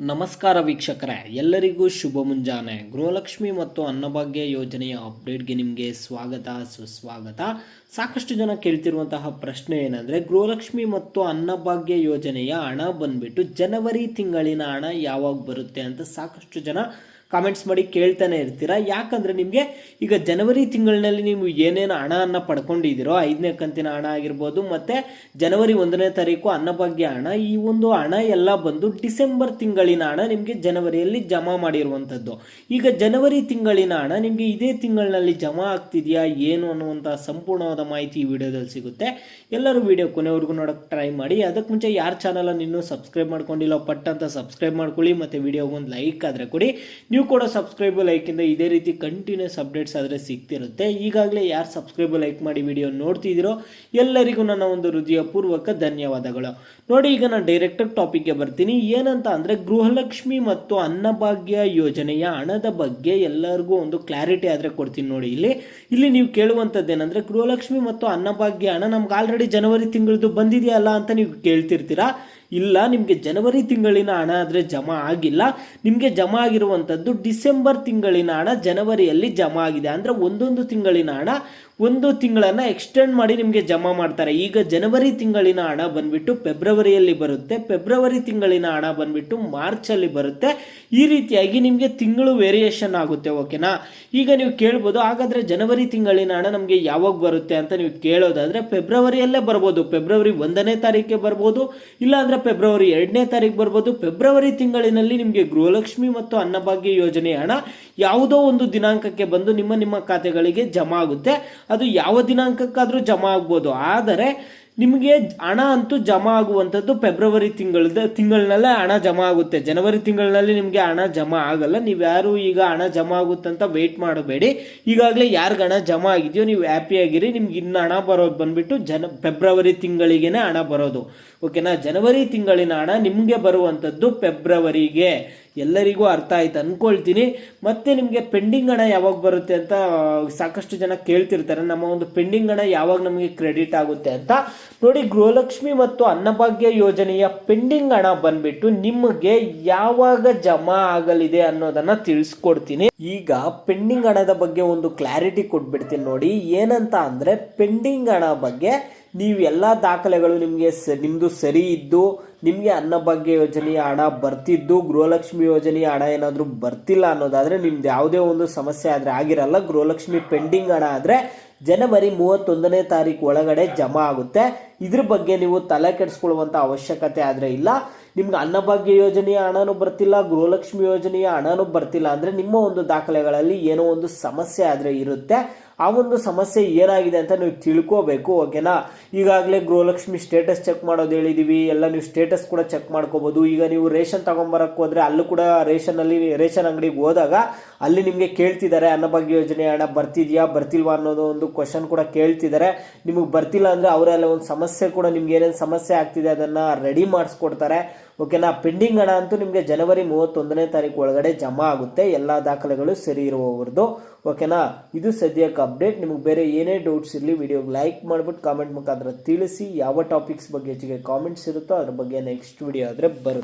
ನಮಸ್ಕಾರ ವೀಕ್ಷಕರೇ, ಎಲ್ಲರಿಗೂ ಶುಭ ಮುಂಜಾನೆ. ಗೃಹಲಕ್ಷ್ಮಿ ಮತ್ತು ಅನ್ನಭಾಗ್ಯ ಯೋಜನೆಯ ಅಪ್ಡೇಟ್ಗೆ ನಿಮಗೆ ಸ್ವಾಗತ, ಸುಸ್ವಾಗತ. ಸಾಕಷ್ಟು ಜನ ಕೇಳ್ತಿರುವಂತಹ ಪ್ರಶ್ನೆ ಏನಂದರೆ, ಗೃಹಲಕ್ಷ್ಮಿ ಮತ್ತು ಅನ್ನಭಾಗ್ಯ ಯೋಜನೆಯ ಹಣ ಬಂದ್ಬಿಟ್ಟು ಜನವರಿ ತಿಂಗಳಿನ ಹಣ ಯಾವಾಗ ಬರುತ್ತೆ ಅಂತ ಸಾಕಷ್ಟು ಜನ ಕಾಮೆಂಟ್ಸ್ ಮಾಡಿ ಕೇಳ್ತಾನೆ ಇರ್ತೀರಾ? ಯಾಕಂದರೆ ನಿಮಗೆ ಈಗ ಜನವರಿ ತಿಂಗಳಿನಲ್ಲಿ ನೀವು ಏನೇನು ಹಣವನ್ನು ಪಡ್ಕೊಂಡಿದ್ದೀರೋ, ಐದನೇ ಕಂತಿನ ಹಣ ಆಗಿರ್ಬೋದು, ಮತ್ತು ಜನವರಿ ಒಂದನೇ ತಾರೀಕು ಅನ್ನಭಾಗ್ಯ ಹಣ, ಈ ಒಂದು ಹಣ ಎಲ್ಲ ಬಂದು ಡಿಸೆಂಬರ್ ತಿಂಗಳಿನ ಹಣ ನಿಮಗೆ ಜನವರಿಯಲ್ಲಿ ಜಮಾ ಮಾಡಿರುವಂಥದ್ದು. ಈಗ ಜನವರಿ ತಿಂಗಳಿನ ಹಣ ನಿಮಗೆ ಇದೇ ತಿಂಗಳಿನಲ್ಲಿ ಜಮಾ ಆಗ್ತಿದೆಯಾ, ಏನು ಅನ್ನುವಂಥ ಸಂಪೂರ್ಣವಾದ ಮಾಹಿತಿ ಈ ವಿಡಿಯೋದಲ್ಲಿ ಸಿಗುತ್ತೆ. ಎಲ್ಲರೂ ವಿಡಿಯೋ ಕೊನೆವರೆಗೂ ನೋಡೋಕೆ ಟ್ರೈ ಮಾಡಿ. ಅದಕ್ಕೆ ಮುಂಚೆ ಯಾರ ಚಾನಲನ್ನು ಇನ್ನೂ ಸಬ್ಸ್ಕ್ರೈಬ್ ಮಾಡ್ಕೊಂಡಿಲ್ಲ, ಪಟ್ ಅಂತ ಸಬ್ಸ್ಕ್ರೈಬ್ ಮಾಡ್ಕೊಳ್ಳಿ, ಮತ್ತು ವಿಡಿಯೋಗೆ ಒಂದು ಲೈಕ್ ಆದರೆ ಕೊಡಿ. ನೀವು ಕೂಡ ಸಬ್ಸ್ಕ್ರೈಬ್ ಲೈಕಿಂದ ಇದೇ ರೀತಿ ಕಂಟಿನ್ಯೂಸ್ ಅಪ್ಡೇಟ್ಸ್ ಆದರೆ ಸಿಗ್ತಿರುತ್ತೆ. ಈಗಾಗಲೇ ಯಾರು ಸಬ್ಸ್ಕ್ರೈಬ್ ಲೈಕ್ ಮಾಡಿ ವಿಡಿಯೋ ನೋಡ್ತಿದ್ದೀರೋ ಎಲ್ಲರಿಗೂ ನನ್ನ ಒಂದು ಹೃದಯಪೂರ್ವಕ ಧನ್ಯವಾದಗಳು. ನೋಡಿ, ಈಗ ನಾನು ಡೈರೆಕ್ಟಾಗಿ ಟಾಪಿಕ್ಗೆ ಬರ್ತೀನಿ. ಏನಂತ ಅಂದರೆ ಗೃಹಲಕ್ಷ್ಮಿ ಮತ್ತು ಅನ್ನಭಾಗ್ಯ ಯೋಜನೆಯ ಹಣದ ಬಗ್ಗೆ ಎಲ್ಲರಿಗೂ ಒಂದು ಕ್ಲಾರಿಟಿ ಆದರೆ ಕೊಡ್ತೀನಿ ನೋಡಿ ಇಲ್ಲಿ. ಇಲ್ಲಿ ನೀವು ಕೇಳುವಂಥದ್ದು ಏನಂದರೆ ಗೃಹಲಕ್ಷ್ಮಿ ಮತ್ತು ಅನ್ನಭಾಗ್ಯ ಹಣ ನಮ್ಗೆ ಆಲ್ರೆಡಿ ಜನವರಿ ತಿಂಗಳದ್ದು ಬಂದಿದೆಯಲ್ಲ ಅಂತ ನೀವು ಕೇಳ್ತಿರ್ತೀರಾ? ಇಲ್ಲ, ನಿಮಗೆ ಜನವರಿ ತಿಂಗಳಿನ ಹಣ ಆದರೆ ಜಮಾ ಆಗಿಲ್ಲ. ನಿಮಗೆ ಜಮಾ ಆಗಿರುವಂಥದ್ದು ಡಿಸೆಂಬರ್ ತಿಂಗಳಿನ ಹಣ ಜನವರಿಯಲ್ಲಿ ಜಮಾ ಆಗಿದೆ. ಅಂದರೆ ಒಂದೊಂದು ತಿಂಗಳಿನ ಹಣ ಒಂದು ತಿಂಗಳನ್ನು ಎಕ್ಸ್ಟೆಂಡ್ ಮಾಡಿ ನಿಮಗೆ ಜಮಾ ಮಾಡ್ತಾರೆ. ಈಗ ಜನವರಿ ತಿಂಗಳಿನ ಹಣ ಬಂದ್ಬಿಟ್ಟು ಫೆಬ್ರವರಿಯಲ್ಲಿ ಬರುತ್ತೆ. ಫೆಬ್ರವರಿ ತಿಂಗಳಿನ ಹಣ ಬಂದ್ಬಿಟ್ಟು ಮಾರ್ಚಲ್ಲಿ ಬರುತ್ತೆ. ಈ ರೀತಿಯಾಗಿ ನಿಮಗೆ ತಿಂಗಳು ವೇರಿಯೇಷನ್ ಆಗುತ್ತೆ ಓಕೆನಾ ಈಗ ನೀವು ಕೇಳ್ಬೋದು, ಹಾಗಾದರೆ ಜನವರಿ ತಿಂಗಳಿನ ಹಣ ನಮಗೆ ಯಾವಾಗ ಬರುತ್ತೆ ಅಂತ ನೀವು ಕೇಳೋದಾದರೆ ಫೆಬ್ರವರಿಯಲ್ಲೇ ಬರ್ಬೋದು. ಫೆಬ್ರವರಿ ಒಂದನೇ ತಾರೀಕಿಗೆ ಬರ್ಬೋದು, ಇಲ್ಲಾಂದರೆ ಫೆಬ್ರವರಿ ಎರಡನೇ ತಾರೀಕು ಬರ್ಬೋದು. ಫೆಬ್ರವರಿ ತಿಂಗಳಿನಲ್ಲಿ ನಿಮಗೆ ಗೃಹಲಕ್ಷ್ಮಿ ಮತ್ತು ಅನ್ನಭಾಗ್ಯ ಯೋಜನೆ ಹಣ ಯಾವುದೋ ಒಂದು ದಿನಾಂಕಕ್ಕೆ ಬಂದು ನಿಮ್ಮ ನಿಮ್ಮ ಖಾತೆಗಳಿಗೆ ಜಮಾ ಆಗುತ್ತೆ. ಅದು ಯಾವ ದಿನಾಂಕಕ್ಕಾದರೂ ಜಮಾ ಆಗ್ಬೋದು. ಆದರೆ ನಿಮಗೆ ಹಣ ಅಂತೂ ಜಮಾ ಆಗುವಂಥದ್ದು ಫೆಬ್ರವರಿ ತಿಂಗಳದ, ತಿಂಗಳಿನಲ್ಲೇ ಹಣ ಜಮಾ ಆಗುತ್ತೆ. ಜನವರಿ ತಿಂಗಳಿನಲ್ಲಿ ನಿಮಗೆ ಹಣ ಜಮಾ ಆಗಲ್ಲ. ನೀವು ಯಾರು ಈಗ ಹಣ ಜಮಾ ಆಗುತ್ತಂತ ವೆಯ್ಟ್ ಮಾಡಬೇಡಿ. ಈಗಾಗಲೇ ಯಾರಿಗೆ ಹಣ ಜಮಾ ಆಗಿದೆಯೋ ನೀವು ಹ್ಯಾಪಿಯಾಗಿರಿ ನಿಮ್ಗೆ ಇನ್ನು ಹಣ ಬರೋದು ಬಂದ್ಬಿಟ್ಟು ಜನ, ಫೆಬ್ರವರಿ ತಿಂಗಳಿಗೇನೆ ಹಣ ಬರೋದು. ಓಕೆನಾ ಜನವರಿ ತಿಂಗಳಿನ ಹಣ ನಿಮಗೆ ಬರುವಂಥದ್ದು ಫೆಬ್ರವರಿಗೆ. ಎಲ್ಲರಿಗೂ ಅರ್ಥ ಆಯ್ತು ಅಂದ್ಕೊಳ್ತೀನಿ ಮತ್ತೆ ನಿಮಗೆ ಪೆಂಡಿಂಗ್ ಹಣ ಯಾವಾಗ ಬರುತ್ತೆ ಅಂತ ಸಾಕಷ್ಟು ಜನ ಕೇಳ್ತಿರ್ತಾರೆ. ನಮ್ಮ ಒಂದು ಪೆಂಡಿಂಗ್ ಹಣ ಯಾವಾಗ ನಮಗೆ ಕ್ರೆಡಿಟ್ ಆಗುತ್ತೆ ಅಂತ. ನೋಡಿ, ಗೃಹಲಕ್ಷ್ಮಿ ಮತ್ತು ಅನ್ನಭಾಗ್ಯ ಯೋಜನೆಯ ಪೆಂಡಿಂಗ್ ಹಣ ಬಂದ್ಬಿಟ್ಟು ನಿಮಗೆ ಯಾವಾಗ ಜಮಾ ಆಗಲಿದೆ ಅನ್ನೋದನ್ನ ತಿಳಿಸ್ಕೊಡ್ತೀನಿ. ಈಗ ಪೆಂಡಿಂಗ್ ಹಣದ ಬಗ್ಗೆ ಒಂದು ಕ್ಲಾರಿಟಿ ಕೊಟ್ಬಿಡ್ತೀನಿ ನೋಡಿ. ಏನಂತ ಅಂದ್ರೆ ಪೆಂಡಿಂಗ್ ಹಣ ಬಗ್ಗೆ ನೀವು ಎಲ್ಲ ದಾಖಲೆಗಳು ನಿಮಗೆ ಸ ನಿಮ್ಮದು ಸರಿ ಇದ್ದು, ನಿಮಗೆ ಅನ್ನಭಾಗ್ಯ ಯೋಜನೆಯ ಹಣ ಬರ್ತಿದ್ದು, ಗೃಹಲಕ್ಷ್ಮಿ ಯೋಜನೆಯ ಹಣ ಏನಾದರೂ ಬರ್ತಿಲ್ಲ ಅನ್ನೋದಾದರೆ ನಿಮ್ದು ಯಾವುದೇ ಒಂದು ಸಮಸ್ಯೆ ಆದರೆ ಆಗಿರಲ್ಲ. ಗೃಹಲಕ್ಷ್ಮಿ ಪೆಂಡಿಂಗ್ ಹಣ ಆದರೆ ಜನವರಿ ಮೂವತ್ತೊಂದನೇ ತಾರೀಕು ಒಳಗಡೆ ಜಮಾ ಆಗುತ್ತೆ. ಇದ್ರ ಬಗ್ಗೆ ನೀವು ತಲೆ ಕೆಡಿಸ್ಕೊಳ್ಳುವಂಥ ಅವಶ್ಯಕತೆ ಆದರೆ ಇಲ್ಲ. ನಿಮ್ಗೆ ಅನ್ನಭಾಗ್ಯ ಯೋಜನೆಯ ಹಣನೂ ಬರ್ತಿಲ್ಲ, ಗೃಹಲಕ್ಷ್ಮಿ ಯೋಜನೆಯ ಹಣನೂ ಬರ್ತಿಲ್ಲ ಅಂದರೆ ನಿಮ್ಮ ಒಂದು ದಾಖಲೆಗಳಲ್ಲಿ ಏನೋ ಒಂದು ಸಮಸ್ಯೆ ಆದರೆ ಇರುತ್ತೆ. ಆ ಒಂದು ಸಮಸ್ಯೆ ಏನಾಗಿದೆ ಅಂತ ನೀವು ತಿಳ್ಕೋಬೇಕು, ಓಕೆನಾ? ಈಗಾಗಲೇ ಗೃಹಲಕ್ಷ್ಮಿ ಸ್ಟೇಟಸ್ ಚೆಕ್ ಮಾಡೋದು ಹೇಳಿದೀವಿ, ಎಲ್ಲ ನೀವು ಸ್ಟೇಟಸ್ ಕೂಡ ಚೆಕ್ ಮಾಡ್ಕೋಬಹುದು ಈಗ ನೀವು ರೇಷನ್ ತಗೊಂಬರಕ್ಕೆ ಹೋದ್ರೆ ಅಲ್ಲೂ ಕೂಡ ರೇಷನಲ್ಲಿ ರೇಷನ್ ಅಂಗಡಿಗೆ ಹೋದಾಗ ಅಲ್ಲಿ ನಿಮಗೆ ಕೇಳ್ತಿದ್ದಾರೆ ಅನ್ನಭಾಗ್ಯ ಯೋಜನೆ ಹಣ ಬರ್ತಿದ್ಯಾ, ಬರ್ತಿಲ್ವಾ ಅನ್ನೋದು ಒಂದು ಕ್ವಶನ್ ಕೂಡ ಕೇಳ್ತಿದ್ದಾರೆ. ನಿಮಗೆ ಬರ್ತಿಲ್ಲ ಅಂದರೆ ಅವರೆಲ್ಲ ಒಂದು ಸಮಸ್ಯೆ ಕೂಡ, ನಿಮ್ಗೆ ಏನೇನು ಸಮಸ್ಯೆ ಆಗ್ತಿದೆ ಅದನ್ನು ರೆಡಿ ಮಾಡಿಸ್ಕೊಡ್ತಾರೆ. ಓಕೆನಾ? ಪೆಂಡಿಂಗ್ ಹಣ ಅಂತೂ ನಿಮಗೆ ಜನವರಿ ಮೂವತ್ತೊಂದನೇ ತಾರೀಕು ಒಳಗಡೆ ಜಮಾ ಆಗುತ್ತೆ. ಎಲ್ಲ ದಾಖಲೆಗಳು ಸರಿ ಇರುವವರದು. ಓಕೆನಾ? ಇದು ಸದ್ಯಕ್ಕೆ ಅಪ್ಡೇಟ್. ನಿಮಗೆ ಬೇರೆ ಏನೇ ಡೌಟ್ಸ್ ಇರಲಿ, ವಿಡಿಯೋಗೆ ಲೈಕ್ ಮಾಡಿಬಿಟ್ಟು ಕಾಮೆಂಟ್ ಮುಖಾಂತರ ತಿಳಿಸಿ ಯಾವ ಟಾಪಿಕ್ಸ್ ಬಗ್ಗೆ ಹೆಚ್ಚಿಗೆ ಕಾಮೆಂಟ್ಸ್ ಇರುತ್ತೋ ಅದ್ರ ಬಗ್ಗೆ ನೆಕ್ಸ್ಟ್ ವಿಡಿಯೋ ಆದರೆ ಬರುತ್ತೆ.